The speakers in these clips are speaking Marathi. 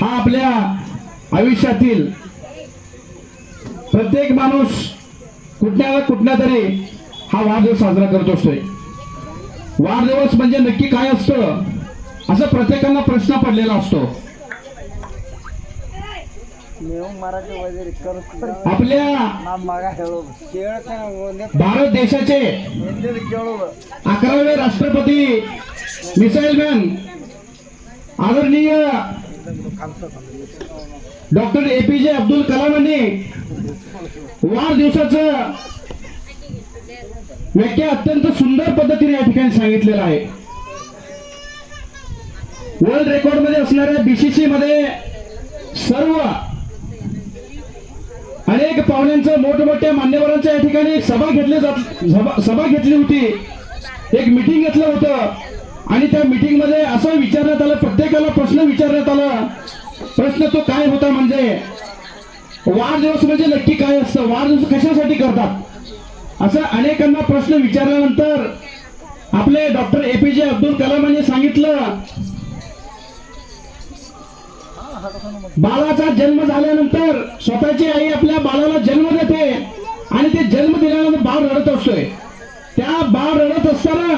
हा आपल्या आयुष्यातील प्रत्येक माणूस कुठल्या ना कुठल्या तरी हा वाढदिवस साजरा करत असतोय. वाढदिवस म्हणजे नक्की काय असतं? असं प्रत्येकाला प्रश्न पडलेला असतो. आपल्या भारत देशाचे अकरावे राष्ट्रपती मिसाईल मॅन आदरणीय doctor A P J Abdul कलामांनी वाढदिवसाचं व्याख्या अत्यंत सुंदर पद्धतीने या ठिकाणी सांगितलेलं आहे. वर्ल्ड रेकॉर्डमध्ये असणाऱ्या बीसीसी मध्ये सर्व अनेक पाहुण्यांचं मोठमोठ्या मान्यवरांच्या या ठिकाणी सभा घेतली जात सभा- घेतली होती. एक मिटिंग घेतलं होतं. आणि त्या मिटिंगमध्ये असं विचारण्यात आलं प्रत्येकाला प्रश्न विचारण्यात आला. प्रश्न तो काय होता म्हणजे वाढदिवस म्हणजे नक्की काय असतं? वाढदिवस कशासाठी करतात? असं अनेकांना प्रश्न विचारल्यानंतर आपले doctor A P J Abdul कलामांनी सांगितलं बाळाचा जन्म झाल्यानंतर स्वतःची आई आपल्या बाळाला जन्म देते आणि ते जन्म दिल्यानंतर बाळ रडत असतोय. त्या बाळ रडत असताना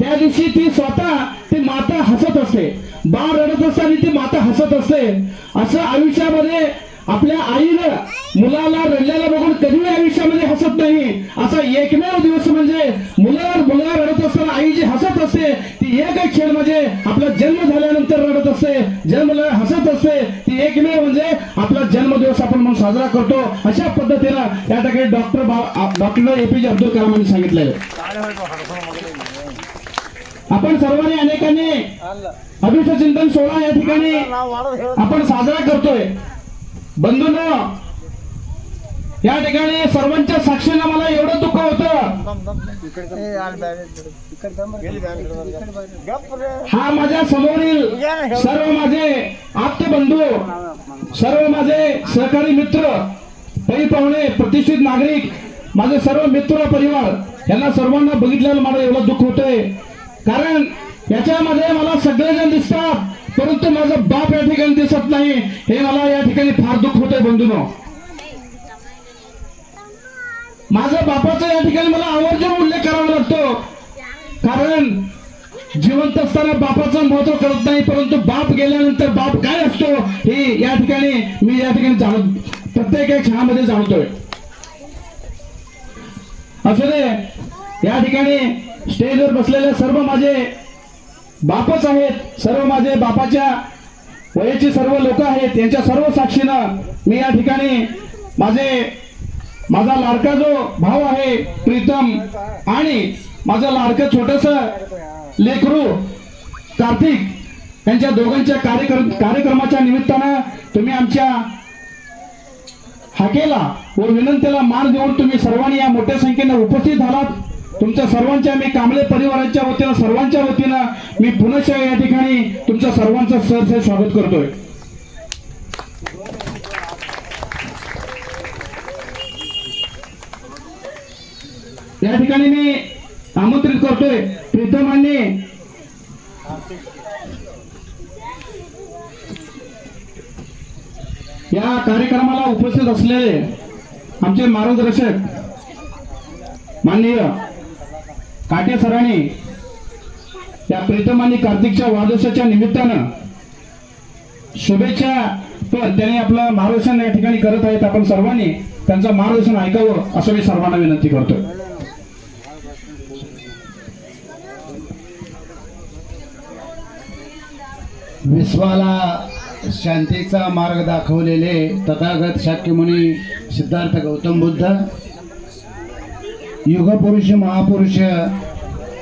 त्या दिवशी ती स्वतः ती माता हसत असते. बाळ रडत असताना ती माता हसत असते. असं आयुष्यामध्ये आपल्या आईनं मुलाला रडल्याला बघून कधी आयुष्यामध्ये हसत नाही. असा एकमेव दिवस म्हणजे मुलावर मुला रडत असताना आई जी हसत असते ती एक क्षण म्हणजे आपला जन्म झाल्यानंतर रडत असते. जन्मला हसत असते. ती एकमेव म्हणजे आपला जन्मदिवस आपण म्हणून साजरा करतो. अशा पद्धतीनं या ठिकाणी doctor doctor A P J Abdul कलामांनी सांगितलेलं आपण सर्वांनी अनेकांनी अभिष्ट चिंतन सोहळा या ठिकाणी आपण साजरा करतोय. बंधून या ठिकाणी सर्वांच्या साक्षीला मला एवढं दुःख होत. हा माझ्या समोरील सर्व माझे आप्त बंधू सर्व माझे सहकारी मित्र पै पाहुणे प्रतिष्ठित नागरिक माझे सर्व मित्र परिवार यांना सर्वांना बघितल्यानं मला एवढं दुःख होतंय. कारण याच्यामध्ये मला सगळेजण दिसतात परंतु माझा बाप या ठिकाणी दिसत नाही. हे मला या ठिकाणी फार दुःख होतंय बंधून. माझ्या बापाचा या ठिकाणी मला आवर्जून उल्लेख करावा लागतो. कारण जिवंत असताना बापाचं महत्त्व कळत नाही परंतु बाप गेल्यानंतर बाप काय असतो हे या ठिकाणी मी या ठिकाणी जाणत प्रत्येक एक क्षणामध्ये जाणतोय. असू दे या ठिकाणी स्टेजवर बसलेले सर्व माझे बापच आहेत. सर्व माझे बापाच्या वयाचे सर्व लोक आहेत. यांच्या सर्व साक्षीनं मी या ठिकाणी माझे माझा लाडका जो भाऊ आहे प्रीतम आणि माझं लाडकं छोटस लेकरू कार्तिक यांच्या दोघांच्या कार्यक्रम कार्यक्रमाच्या निमित्तानं तुम्ही आमच्या हाकेला व विनंतीला मान देऊन तुम्ही सर्वांनी या मोठ्या संख्येनं उपस्थित झालात. तुमच्या सर्वांच्या मी कांबळे परिवाराच्या वतीनं सर्वांच्या वतीनं मी पुनश्च या ठिकाणी तुमच्या सर्वांचं सहर्ष स्वागत करतोय. या ठिकाणी मी आमंत्रित करतोय प्रीतम आणि या कार्यक्रमाला उपस्थित असलेले आमचे मार्गदर्शक माननीय काटे सरांनी त्या प्रीतम आणि कार्तिकच्या वाढदिवसाच्या निमित्तानं शुभेच्छा पण त्यांनी आपलं मार्गदर्शन या ठिकाणी करत आहेत. आपण सर्वांनी त्यांचं मार्गदर्शन ऐकावं असं मी सर्वांना विनंती करतो विश्वाला शांतीचा मार्ग दाखवलेले तथागत शाक्यमुनी सिद्धार्थ गौतम बुद्ध युगपुरुष महापुरुष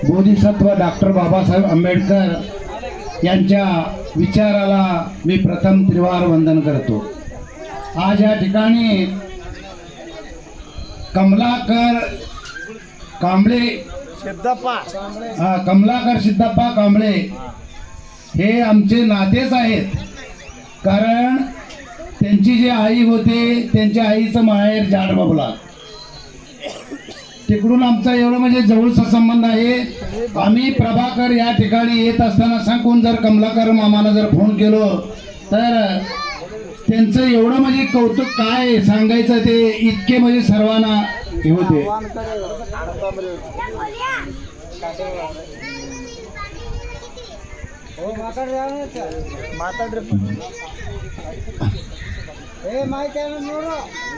बोधिसत्व डॉक्टर बाबासाहेब आंबेडकर यांच्या विचाराला मी प्रथम त्रिवार वंदन करतो. आज या ठिकाणी कमलाकर कांबळे सिद्धप्पा. हा कमलाकर सिद्धप्पा कांबळे हे आमचे नातेच आहेत. कारण त्यांची जी आई होते त्यांच्या आईचं माहेर जाडबाबला तिकडून आमचा एवढं म्हणजे जवळचा संबंध आहे. आम्ही प्रभाकर या ठिकाणी येत असताना सांगून जर कमलाकर मामाला जर फोन केलो तर त्यांचं एवढं म्हणजे कौतुक काय सांगायचं ते इतके म्हणजे सर्वांना हे होते. माता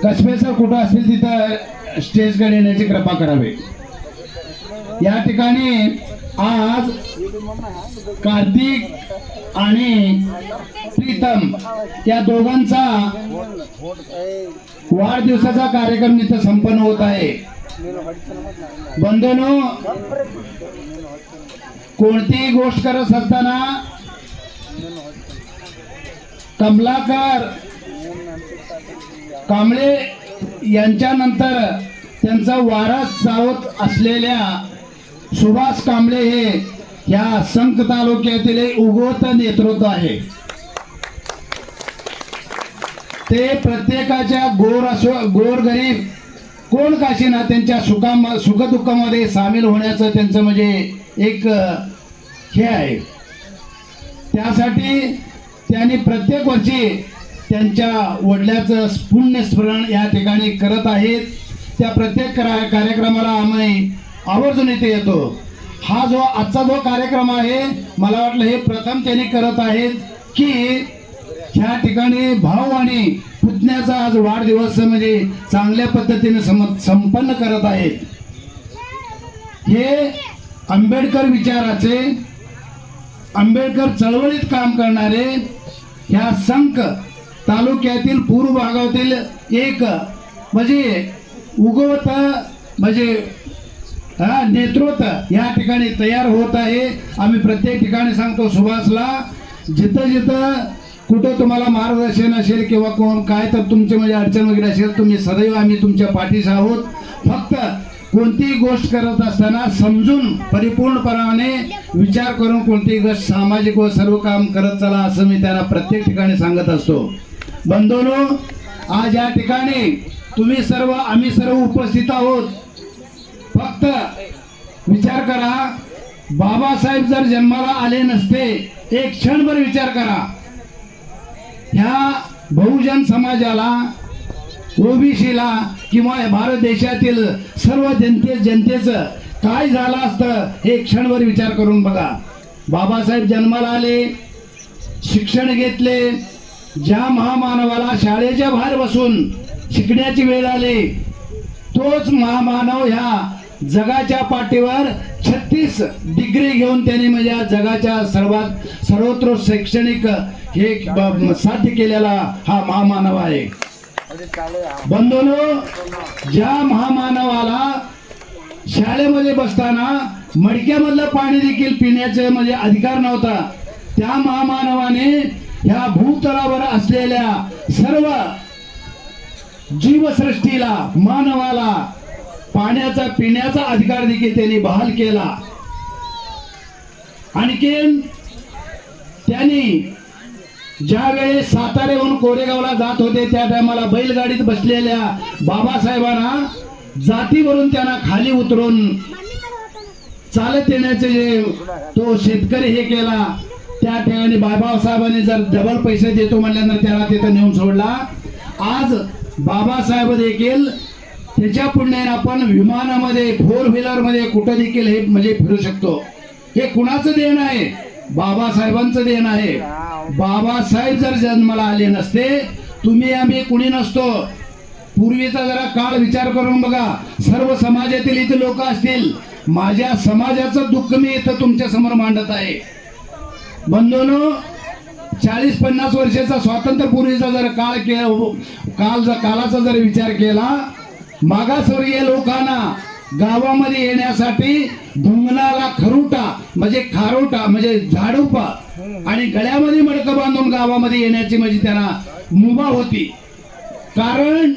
कसबे सर कुठं असेल तिथं स्टेजकडे येण्याची कृपा करावी. या ठिकाणी आज कार्तिक आणि प्रीतम या दोघांचा वाढदिवसाचा कार्यक्रम इथं संपन्न होत आहे. बंधनो कोणतीही गोष्ट करत असताना कमलाकर कांबळे यांच्यानंतर त्यांचा वारस चावत असलेल्या सुभाष कांबळे हे या संत तालुक्यातील उगवत नेतृत्व आहे. ते प्रत्येकाच्या गोर असो गोर गरीब कोण काशीना त्यांच्या सुखाम सुखदुःखामध्ये सामील होण्याचं त्यांचं म्हणजे एक हे आहे. त्यासाठी त्यांनी प्रत्येक वर्षी त्यांच्या वडिलाचं पुण्यस्मरण या ठिकाणी करत आहेत. त्या प्रत्येक कार्यक्रमाला आम्ही आवर्जून इथे येतो. हा जो आजचा जो कार्यक्रम आहे मला वाटलं हे प्रथम त्यांनी करत आहेत की ह्या ठिकाणी भाऊ आणि पुतण्याचा आज वाढदिवस म्हणजे चांगल्या पद्धतीने सम संपन्न करत आहेत. हे आंबेडकर विचाराचे आंबेडकर चळवळीत काम करणारे ह्या संक तालुक्यातील पूर्व भागातील एक म्हणजे उगवत म्हणजे हा नेतृत्व या ठिकाणी तयार होत आहे. आम्ही प्रत्येक ठिकाणी सांगतो सुभाषला जिथं जिथं कुठं तुम्हाला मार्गदर्शन असेल किंवा कोण काय तर तुमचे म्हणजे अडचण वगैरे असेल तुम्ही सदैव आम्ही तुमच्या पाठीशी आहोत. फक्त कोणतीही गोष्ट करत असताना समजून परिपूर्णपणाने विचार करून कोणतीही गोष्ट सामाजिक व सर्व काम करत चला असं मी त्यांना प्रत्येक ठिकाणी सांगत असतो. बंधूनो आज या ठिकाणी तुम्ही सर्व आम्ही सर्व उपस्थित आहोत. फक्त विचार करा बाबासाहेब जर जन्माला आले नसते एक क्षणभर विचार करा. ह्या बहुजन समाजाला ओबीसीला किंवा भारत देशातील सर्व जनते जनतेचं काय झालं असतं हे क्षणभर विचार करून बघा. बाबासाहेब जन्माला आले शिक्षण घेतले ज्या महामानवाला शाळेच्या बाहेर बसून शिकण्याची वेळ आली तोच महामानव ह्या जगाच्या पाठीवर छत्तीस डिग्री घेऊन त्यांनी म्हणजे जगाच्या सर्वात सर्वत्र शैक्षणिक हे साध्य केलेला हा महामानव आहे. बंधूनो ज्या महामानवाला शाळेमध्ये बसताना मडक्यामधलं पाणी देखील पिण्याचे म्हणजे अधिकार नव्हता त्या महामानवाने ह्या भूतलावर असलेल्या सर्व जीवसृष्टीला मानवाला पाण्याचा पिण्याचा अधिकार देखील त्यांनी बहाल केला. आणखीन त्यांनी ज्यावेळी साताऱ्याहून कोरेगावला जात होते त्या टायमाला बैलगाडीत बसलेल्या बाबासाहेबांना जातीवरून त्यांना खाली उतरून चालत येण्याचे जे तो शेतकरी हे केला त्या ठिकाणी बाबासाहेबांनी जर डबल पैसे देतो म्हणल्यानंतर त्याला तिथं नेऊन सोडला. आज बाबासाहेब देखील त्याच्या पुण्याने आपण विमानामध्ये फोर व्हीलरमध्ये कुठं देखील हे म्हणजे फिरू शकतो. हे कुणाचं देण आहे? बाबासाहेबांचं देण आहे. बाबासाहेब जर जन्माला आले नसते तुम्ही आम्ही कुणी नसतो. पूर्वीचा जरा काळ विचार करून बघा. सर्व समाजातील इथे लोक असतील. माझ्या समाजाचं दुःख मी इथं तुमच्यासमोर मांडत आहे. बंधून चाळीस पन्नास वर्षाचा स्वातंत्र्यपूर्वीचा जर काळ के काल जर कालाचा जर विचार केला मागासवर्गीय लोकांना गावामध्ये येण्यासाठी धुंगणाला खरुटा म्हणजे खारोटा म्हणजे झाडूपा आणि गळ्यामध्ये मडकं बांधून गावामध्ये येण्याची म्हणजे त्यांना मुभा होती. कारण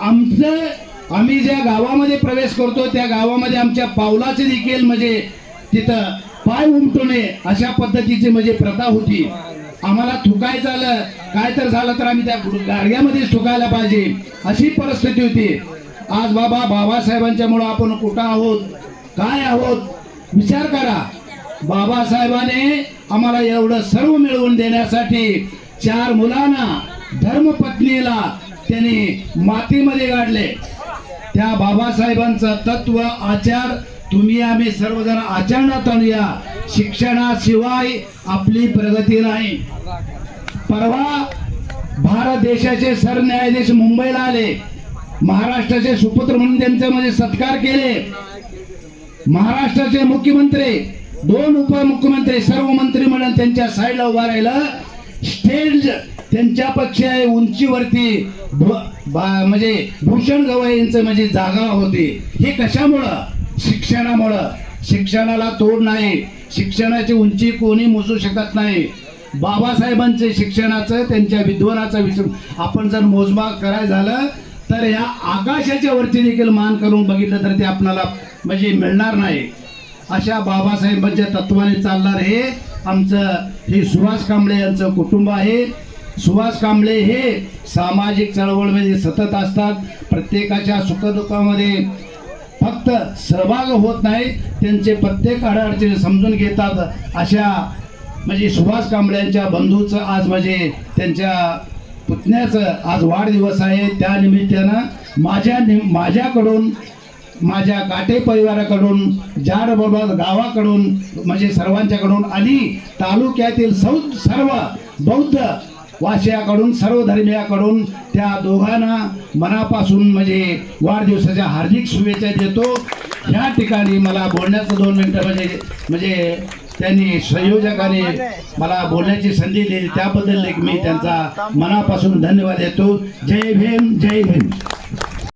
आमचं आम्ही ज्या गावामध्ये प्रवेश करतो त्या गावामध्ये आमच्या पावलाचे देखील म्हणजे तिथं पाय उमटू नये अशा पद्धतीची म्हणजे प्रथा होती. आम्हाला थुकायचं आलं काय तर झालं तर आम्ही त्या गाडग्यामध्येच थुकायला पाहिजे अशी परिस्थिती होती. आज बाबा बाबासाहेबांच्या मुळे आपण कुठं आहोत? काय आहोत? विचार करा. बाबासाहेबाने आम्हाला एवढं सर्व मिळवून देण्यासाठी चार मुलांना धर्मपत्नीला त्यांनी मातीमध्ये गाडले. त्या बाबासाहेबांचं तत्व आचार तुम्ही आम्ही सर्वजण अचानक आणूया. शिक्षणाशिवाय आपली प्रगती नाही. परवा भारत देशाचे सरन्यायाधीश मुंबईला आले. महाराष्ट्राचे सुपुत्र म्हणून त्यांचे म्हणजे सत्कार केले. महाराष्ट्राचे मुख्यमंत्री दोन उपमुख्यमंत्री सर्व मंत्री म्हणून त्यांच्या साईडला उभा राहिलं. स्टेज त्यांच्यापेक्षा उंचीवरती म्हणजे भूषण गवई यांचं म्हणजे जागा होती. हे कशामुळं? शिक्षणामुळं. शिक्षणाला तोड नाही. शिक्षणाची उंची कोणी मोजू शकत नाही. बाबासाहेबांचे शिक्षणाचं त्यांच्या विद्वानाचा विचार आपण जर मोजमाप करायचं झालं तर या आकाशाच्या वरती देखील मान करून बघितलं तर ते आपणाला म्हणजे मिळणार नाही. अशा बाबासाहेबांच्या तत्वाने चालणार हे आमचं हे सुभाष कांबळे यांचं कुटुंब आहे. सुभाष कांबळे हे सामाजिक चळवळीमध्ये सतत असतात. प्रत्येकाच्या सुखदुःखामध्ये फक्त सहभाग होत नाही त्यांचे प्रत्येक अडचणी समजून घेतात. अशा म्हणजे सुभाष कांबळ्यांच्या बंधूचं आज म्हणजे त्यांच्या पुतण्याचं आज वाढदिवस आहे. त्या निमित्तानं माझ्या नि माझ्याकडून माझ्या काटे परिवाराकडून जाडबरोबर गावाकडून म्हणजे सर्वांच्याकडून आणि तालुक्यातील सौ सर्व बौद्ध वासियाकडून सर्व धर्मियाकडून त्या दोघांना मनापासून म्हणजे वाढदिवसाच्या हार्दिक शुभेच्छा देतो. ह्या ठिकाणी मला बोलण्याचं दोन मिनटं म्हणजे म्हणजे त्यांनी संयोजकाने मला बोलण्याची संधी दिली. त्याबद्दल एक मी त्यांचा मनापासून धन्यवाद देतो. जय भीम जय भीम.